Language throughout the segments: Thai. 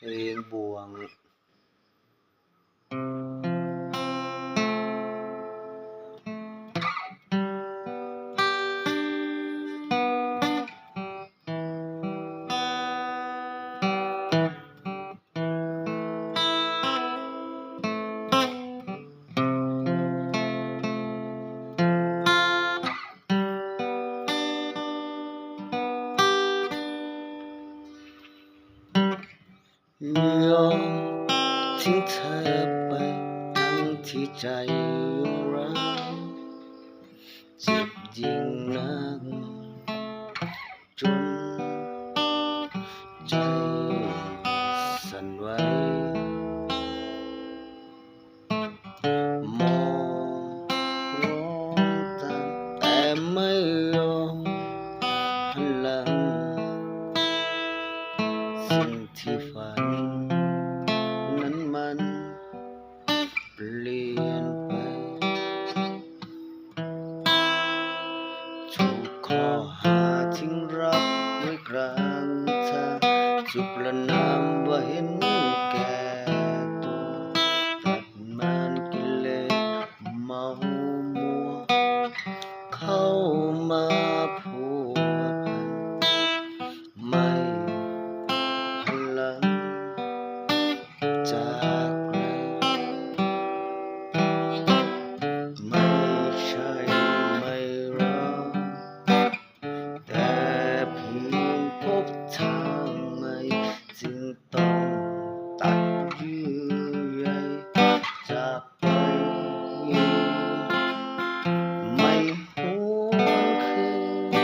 เพ ยอมทิ้งเธอไปทั้งที่ใจยังรักเจ็บยิ่ง สิ่งที่ฝัน นั้นมันเปลี่ยนไปถูกข้อหาทิ้งรับไว้กลางทางจุกละนามว่าเห็น ตัดเยื่อใยจากไป ไม่หวนคืน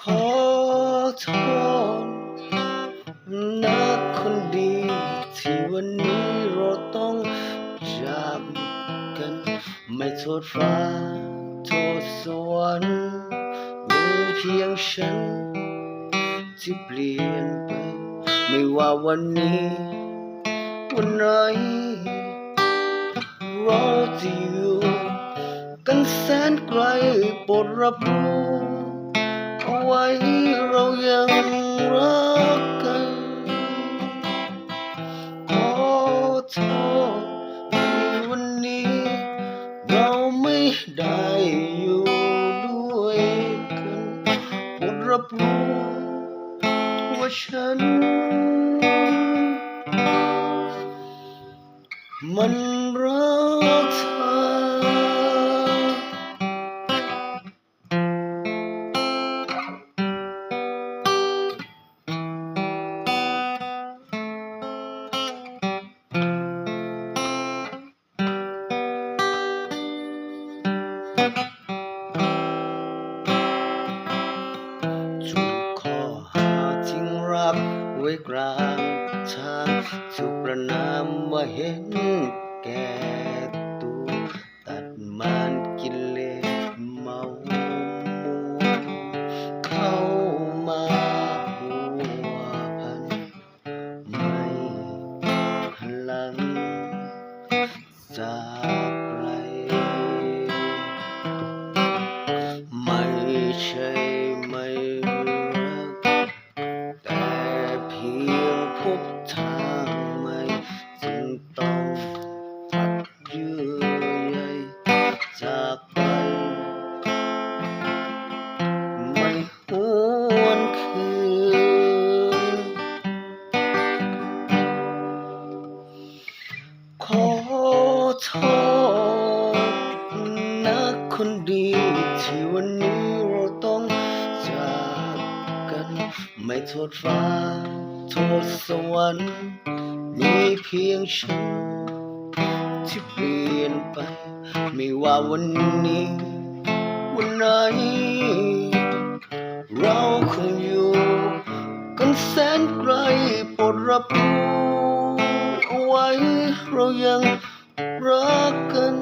ขอโทษนะคนดี ที่วันนี้เราต้องจากกัน ไม่โทษฟ้า โทษสวรรค์ เพียงฉัน ที่เปลี่ยนไป ไม่ว่าวันนี้ วันไหนเราจะอยู่กันแสนไกลโปรดรับรู้เอาไว้เรายัง โปรดรับรู้ว่าฉัน มัน ไว้กลางทาสุประนามว่าเห็นแก่ ไม่โทษฟ้า โทษสวรรค์มีเพียงฉัน ที่เปลี่ยนไป ไม่ว่าวันนี้ วันไหน เราคงอยู่ กันแสนไกลโปรดรับรู้เอาไว้เรายังรักกัน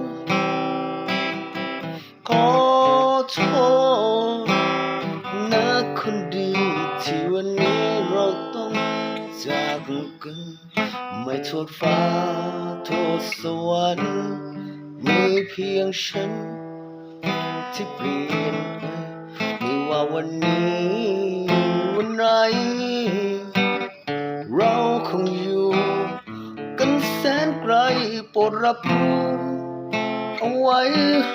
ไม่โทษฟ้าโทษสวรรค์มีเพียงฉัน ที่เปลี่ยนไปไม่ว่าวันนี้วันไหน เราคงอยู่ กันแสนไกลโปรดรับรู้ เอาไว้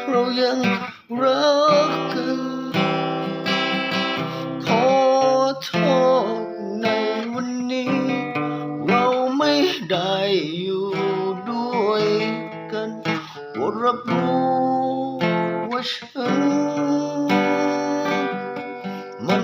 เรายังรักกัน ว่าฉันมั